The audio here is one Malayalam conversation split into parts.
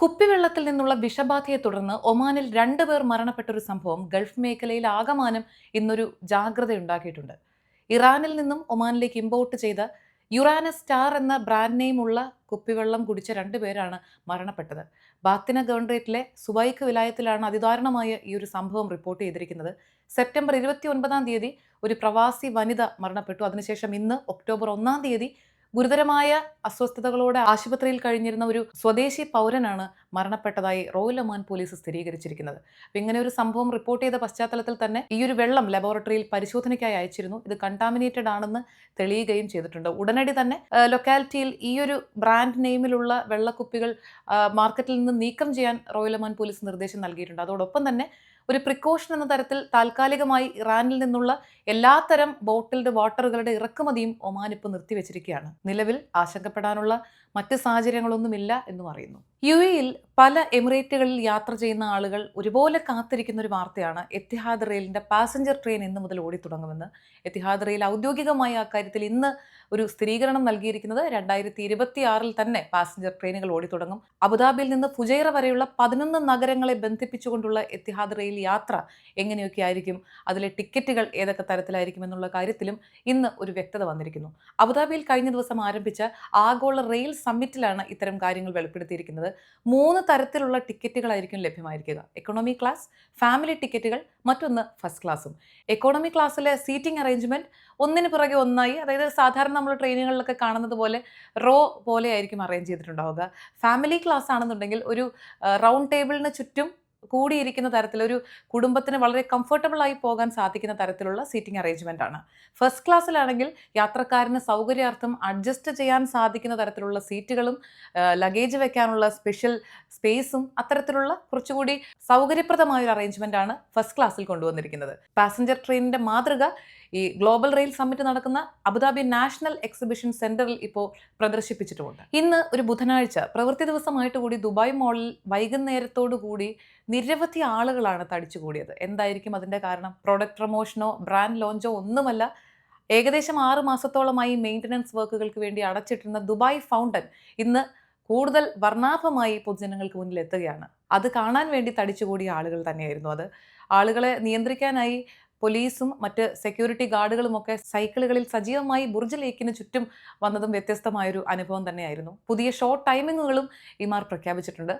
കുപ്പിവെള്ളത്തിൽ നിന്നുള്ള വിഷബാധയെ തുടർന്ന് ഒമാനിൽ രണ്ടുപേർ മരണപ്പെട്ട ഒരു സംഭവം ഗൾഫ് മേഖലയിൽ ആകമാനം ഇന്നൊരു ജാഗ്രത ഉണ്ടാക്കിയിട്ടുണ്ട്. ഇറാനിൽ നിന്നും ഒമാനിലേക്ക് ഇമ്പോർട്ട് ചെയ്ത യുറാനസ് സ്റ്റാർ എന്ന ബ്രാൻഡ് നെയിമുള്ള കുപ്പിവെള്ളം കുടിച്ച രണ്ടുപേരാണ് മരണപ്പെട്ടത്. ബാത്തിന ഗവൺറേറ്റിലെ സുബൈക്ക് വിലായത്തിലാണ് അതിദാരുണമായ ഈ ഒരു സംഭവം റിപ്പോർട്ട് ചെയ്തിരിക്കുന്നത്. സെപ്റ്റംബർ ഇരുപത്തി ഒൻപതാം തീയതി ഒരു പ്രവാസി വനിത മരണപ്പെട്ടു. അതിനുശേഷം ഇന്ന് ഒക്ടോബർ ഒന്നാം തീയതി ഗുരുതരമായ അസ്വസ്ഥതകളോടെ ആശുപത്രിയിൽ കഴിഞ്ഞിരുന്ന ഒരു സ്വദേശി പൗരനാണ് മരണപ്പെട്ടതായി റോയൽ ഒമാൻ പോലീസ് സ്ഥിരീകരിച്ചിരിക്കുന്നത്. അപ്പം ഇങ്ങനെ ഒരു സംഭവം റിപ്പോർട്ട് ചെയ്ത പശ്ചാത്തലത്തിൽ തന്നെ ഈ ഒരു വെള്ളം ലബോറട്ടറിയിൽ പരിശോധനയ്ക്കായി അയച്ചിരുന്നു. ഇത് കണ്ടാമിനേറ്റഡ് ആണെന്ന് തെളിയുകയും ചെയ്തിട്ടുണ്ട്. ഉടനടി തന്നെ ലൊക്കാലിറ്റിയിൽ ഈ ഒരു ബ്രാൻഡ് നെയിമിലുള്ള വെള്ളക്കുപ്പികൾ മാർക്കറ്റിൽ നിന്ന് നീക്കം ചെയ്യാൻ റോയൽ ഒമാൻ പോലീസ് നിർദ്ദേശം നൽകിയിട്ടുണ്ട്. അതോടൊപ്പം തന്നെ ഒരു പ്രിക്കോഷൻ എന്ന തരത്തിൽ താൽക്കാലികമായി ഇറാനിൽ നിന്നുള്ള എല്ലാത്തരം ബോട്ടിൽഡ് വാട്ടറുകളുടെ ഇറക്കുമതിയും ഒമാൻ ഇപ്പോൾ നിർത്തിവെച്ചിരിക്കുകയാണ്. നിലവിൽ ആശങ്കപ്പെടാനുള്ള മറ്റ് സാഹചര്യങ്ങളൊന്നുമില്ല എന്ന് പറയുന്നു യു എയിൽ പല എമിറേറ്റുകളിൽ യാത്ര ചെയ്യുന്ന ആളുകൾ ഒരുപോലെ കാത്തിരിക്കുന്ന ഒരു വാർത്തയാണ് എത്തിഹാദ് റെയിലിന്റെ പാസഞ്ചർ ട്രെയിൻ ഇന്ന് മുതൽ ഓടിത്തുടങ്ങുമെന്ന് എത്തിഹാദ് റെയിൽ ഔദ്യോഗികമായ അക്കാര്യത്തിൽ ഇന്ന് ഒരു സ്ഥിരീകരണം നൽകിയിരിക്കുന്നത് രണ്ടായിരത്തി ഇരുപത്തി ആറിൽ തന്നെ പാസഞ്ചർ ട്രെയിനുകൾ ഓടിത്തുടങ്ങും അബുദാബിയിൽ നിന്ന് ഫുജൈറ വരെയുള്ള പതിനൊന്ന് നഗരങ്ങളെ ബന്ധിപ്പിച്ചുകൊണ്ടുള്ള എത്തിഹാദ് റെയിൽ യാത്ര എങ്ങനെയൊക്കെ ആയിരിക്കും അതിലെ ടിക്കറ്റുകൾ ഏതൊക്കെ തരത്തിലായിരിക്കും എന്നുള്ള കാര്യത്തിലും ഇന്ന് ഒരു വ്യക്തത വന്നിരിക്കുന്നു. അബുദാബിയിൽ കഴിഞ്ഞ ദിവസം ആരംഭിച്ച ആഗോള റെയിൽ സമ്മിറ്റിലാണ് ഇത്തരം കാര്യങ്ങൾ വെളിപ്പെടുത്തിയിരിക്കുന്നത്. മൂന്ന് തരത്തിലുള്ള ടിക്കറ്റുകളായിരിക്കും ലഭ്യമായിരിക്കുക. എക്കോണമി ക്ലാസ് ഫാമിലി ടിക്കറ്റുകൾ മറ്റൊന്ന് ഫസ്റ്റ് ക്ലാസ്സും എക്കോണമി ക്ലാസ്സിലെ സീറ്റിംഗ് അറേഞ്ച്മെന്റ് ഒന്നിന് പുറകെ ഒന്നായി അതായത് സാധാരണ നമ്മൾ ട്രെയിനുകളിലൊക്കെ കാണുന്നത് പോലെ റോ പോലെ ആയിരിക്കും അറേഞ്ച് ചെയ്തിട്ടുണ്ടാവുക. ഫാമിലി ക്ലാസ് ആണെന്നുണ്ടെങ്കിൽ ഒരു റൗണ്ട് ടേബിളിന് ചുറ്റും കൂടിയിരിക്കുന്ന തരത്തിലൊരു കുടുംബത്തിന് വളരെ കംഫർട്ടബിൾ ആയി പോകാൻ സാധിക്കുന്ന തരത്തിലുള്ള സീറ്റിംഗ് അറേഞ്ച്മെന്റ് ആണ്. ഫസ്റ്റ് ക്ലാസ്സിലാണെങ്കിൽ യാത്രക്കാരന് സൗകര്യാർത്ഥം അഡ്ജസ്റ്റ് ചെയ്യാൻ സാധിക്കുന്ന തരത്തിലുള്ള സീറ്റുകളും ലഗേജ് വെക്കാനുള്ള സ്പെഷ്യൽ സ്പേസും അത്തരത്തിലുള്ള കുറച്ചുകൂടി സൗകര്യപ്രദമായ ഒരു അറേഞ്ച്മെന്റ് ആണ് ഫസ്റ്റ് ക്ലാസ്സിൽ കൊണ്ടുവന്നിരിക്കുന്നത്. പാസഞ്ചർ ട്രെയിനിന്റെ മാതൃക ഈ ഗ്ലോബൽ റെയിൽ സമ്മിറ്റ് നടക്കുന്ന അബുദാബി നാഷണൽ എക്സിബിഷൻ സെന്ററിൽ ഇപ്പോൾ പ്രദർശിപ്പിച്ചിട്ടുമുണ്ട് ഇന്ന് ഒരു ബുധനാഴ്ച പ്രവൃത്തി ദിവസമായിട്ട് കൂടി ദുബായ് മോളിൽ വൈകുന്നേരത്തോടു കൂടി നിരവധി ആളുകളാണ് തടിച്ചുകൂടിയത് എന്തായിരിക്കും അതിന്റെ കാരണം? പ്രോഡക്റ്റ് പ്രൊമോഷനോ ബ്രാൻഡ് ലോഞ്ചോ ഒന്നുമല്ല. ഏകദേശം ആറ് മാസത്തോളമായി മെയിന്റനൻസ് വർക്കുകൾക്ക് വേണ്ടി അടച്ചിട്ടിരുന്ന ദുബായ് ഫൗണ്ടൻ ഇന്ന് കൂടുതൽ വർണാഭമായി പൊതുജനങ്ങൾക്ക് മുന്നിൽ എത്തുകയാണ്. അത് കാണാൻ വേണ്ടി തടിച്ചുകൂടിയ ആളുകൾ തന്നെയായിരുന്നു അത്. ആളുകളെ നിയന്ത്രിക്കാനായി പോലീസും മറ്റ് സെക്യൂരിറ്റി ഗാർഡുകളും ഒക്കെ സൈക്കിളുകളിൽ സജീവമായി ബുർജ് ലേക്കിന് ചുറ്റും വന്നതും വ്യത്യസ്തമായൊരു അനുഭവം തന്നെയായിരുന്നു. പുതിയ ഷോ ടൈമിങ്ങുകളും ഇമാർ പ്രഖ്യാപിച്ചിട്ടുണ്ട്.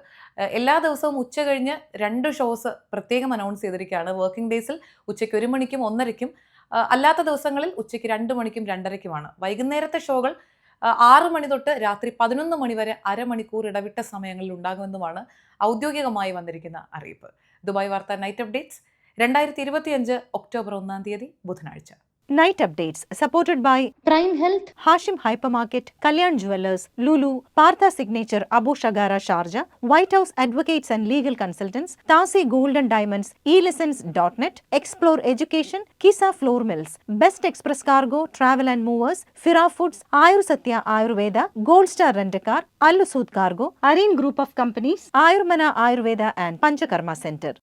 എല്ലാ ദിവസവും ഉച്ച കഴിഞ്ഞ് രണ്ട് ഷോസ് പ്രത്യേകം അനൗൺസ് ചെയ്തിരിക്കുകയാണ്. വർക്കിംഗ് ഡേയ്സിൽ ഉച്ചയ്ക്ക് ഒരു മണിക്കും ഒന്നരയ്ക്കും അല്ലാത്ത ദിവസങ്ങളിൽ ഉച്ചയ്ക്ക് രണ്ട് മണിക്കും രണ്ടരയ്ക്കുമാണ്. വൈകുന്നേരത്തെ ഷോകൾ ആറ് മണി തൊട്ട് രാത്രി പതിനൊന്ന് മണി വരെ അരമണിക്കൂർ ഇടവിട്ട സമയങ്ങളിൽ ഉണ്ടാകുമെന്നുമാണ് ഔദ്യോഗികമായി വന്നിരിക്കുന്ന അറിയിപ്പ്. ദുബായ് വാർത്ത നൈറ്റ് അപ്ഡേറ്റ്സ് രണ്ടായിരത്തി ഇരുപത്തിയഞ്ച് ഒക്ടോബർ ഒന്നാം തീയതി ബുധനാഴ്ച. Night updates supported by prime health Hashim hypermarket Kalyan jewellers Lulu Partha signature Abu Shagara Sharjah white house advocates and legal consultants താസി golden diamonds E lessons dot net explore education Qissa flour mills best express cargo travel and movers ഫിറാ foods Ayur Sathya Ayurveda gold star rent car അല്ലുസൂത് cargo Areen group of companies Ayurmana Ayurveda and Panchakarma centre.